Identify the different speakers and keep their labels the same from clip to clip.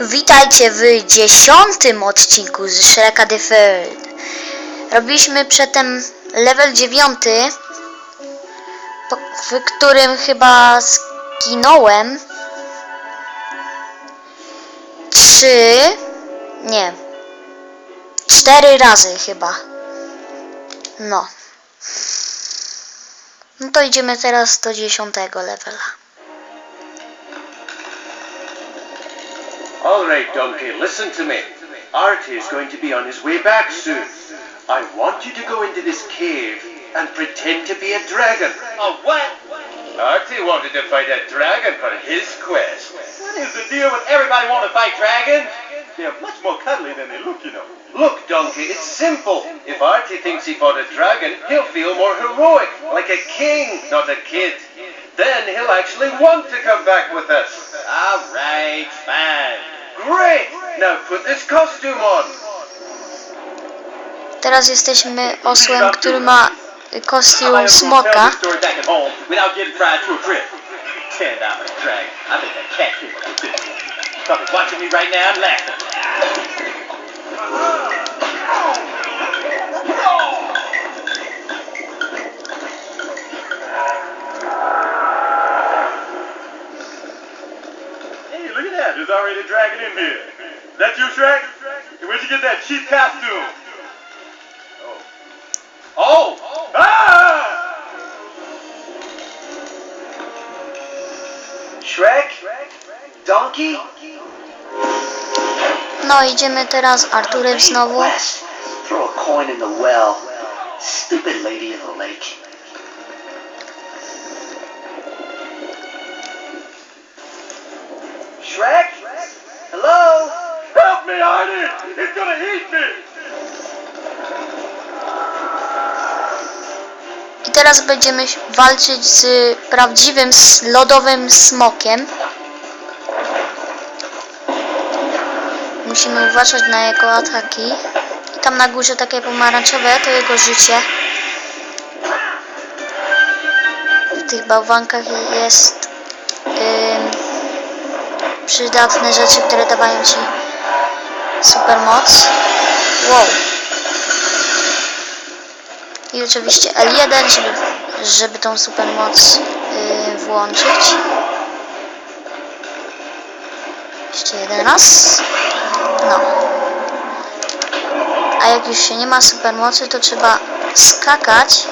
Speaker 1: Witajcie w dziesiątym odcinku z Shreka the Third. Robiliśmy przedtem level dziewiąty, po- w którym chyba zginąłem. Trzy, nie, cztery razy chyba. No. No to idziemy teraz do dziesiątego levela.
Speaker 2: All right, Donkey, listen to me. Artie is going to be on his way back soon. I want you to go into this cave and pretend to be a dragon.
Speaker 3: A what?
Speaker 2: Artie wanted to fight a dragon for his quest.
Speaker 3: What is the deal with everybody wanting to fight dragons? They're much more cuddly than they look, you know.
Speaker 2: Look, Donkey, it's simple. If Artie thinks he fought a dragon, he'll feel more heroic, like a king, not a kid. Then he'll actually want to come back with us.
Speaker 3: All right, fine.
Speaker 2: Rick! Now put this costume on!
Speaker 1: Teraz jesteśmy osłem, który ma kostium smoka.
Speaker 3: Watching me right now and laughing. Already a dragon in here. That you, Shrek? Where'd you get that cheap costume? Oh. Oh! Ah!
Speaker 2: Shrek? Donkey?
Speaker 1: No idziemy teraz Arturem znowu.
Speaker 4: Throw a coin in the well. Stupid lady of the lake.
Speaker 3: It's gonna eat me!
Speaker 1: I teraz będziemy walczyć z prawdziwym lodowym smokiem. Musimy uważać na jego ataki. I tam na górze takie pomarańczowe to jego życie. W tych bałwankach jest ym, przydatne rzeczy, które dawają ci supermoc. Wow. I oczywiście L1, żeby, żeby tą supermoc yy, włączyć. Jeszcze jeden raz. No. A jak już się nie ma supermocy, to trzeba skakać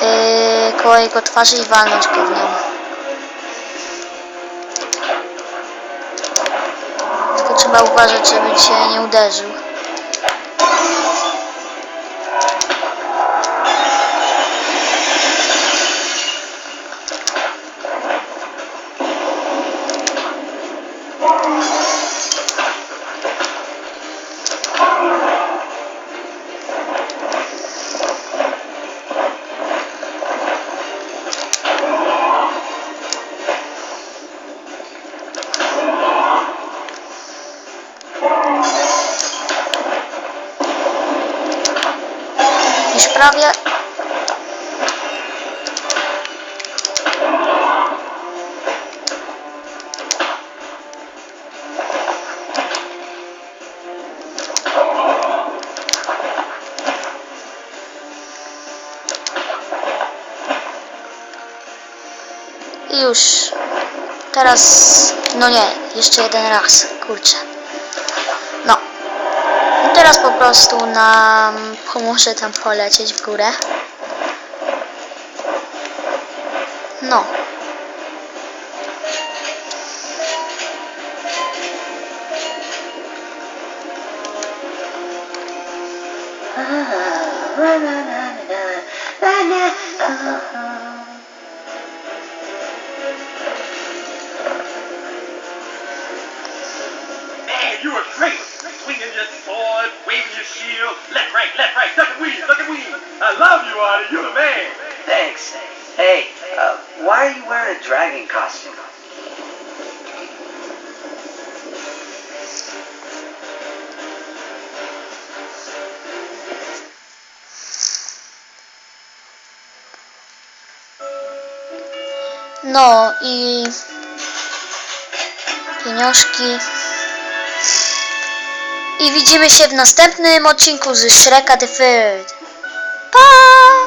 Speaker 1: yy, koło jego twarzy i walnąć go w nią. Trzeba uważać, żeby cię nie uderzył. Prawie. I już. Teraz. No nie, jeszcze jeden raz. Kurczę. No. Teraz po prostu nam pomoże tam polecieć w górę. No.
Speaker 3: You great! Your shield, left, right, left, right, duck and weave, duck and weave. I love you, Artie. You're the man.
Speaker 4: Thanks. Hey, uh, why are you wearing a dragon costume?
Speaker 1: No i pieniążki. I widzimy się w następnym odcinku z Shreka the Third. Pa!